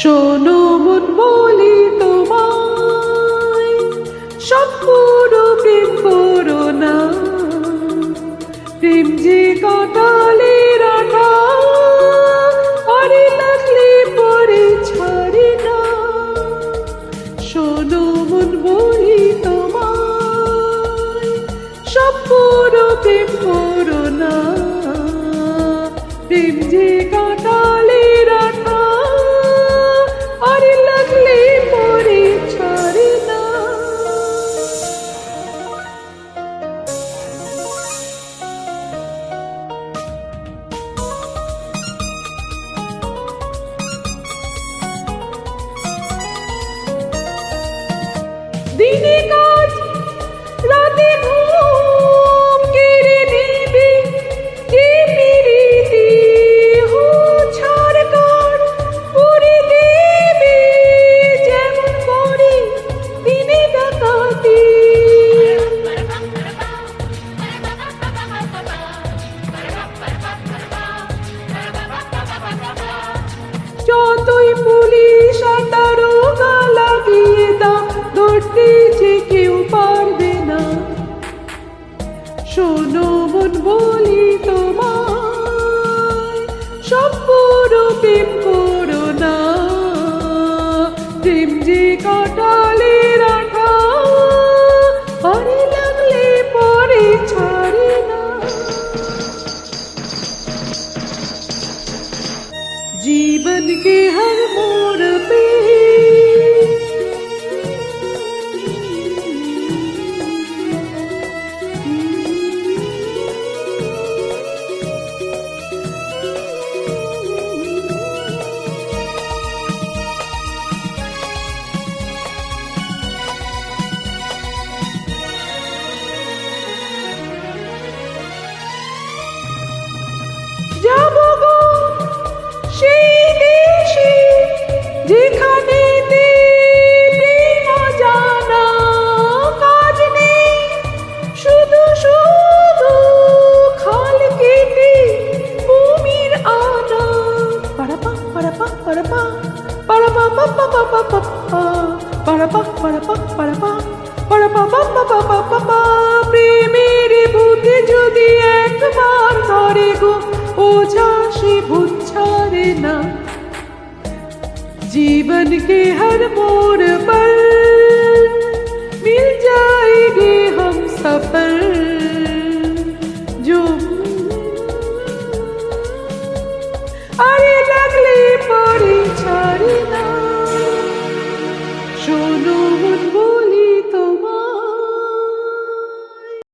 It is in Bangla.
শোনো মন বলি তোমায় সব পুরো প্রেম করো না। প্রেম যে কাটালে রাখা আরে লাগলে পরে ছাড়ি না। শোনো মন বলি তোমায় সব পুরো প্রেম না। প্রেম যে কাটালে রাখা আরে লাগলে পরে দিনে কাজ রাতে ঘুম। শোনো মন বলি প্রেমের ভূতে যদি একবার ধরে গো ওঝা সে ভূত ছাড়ে না जीवन के हर मोड़ पर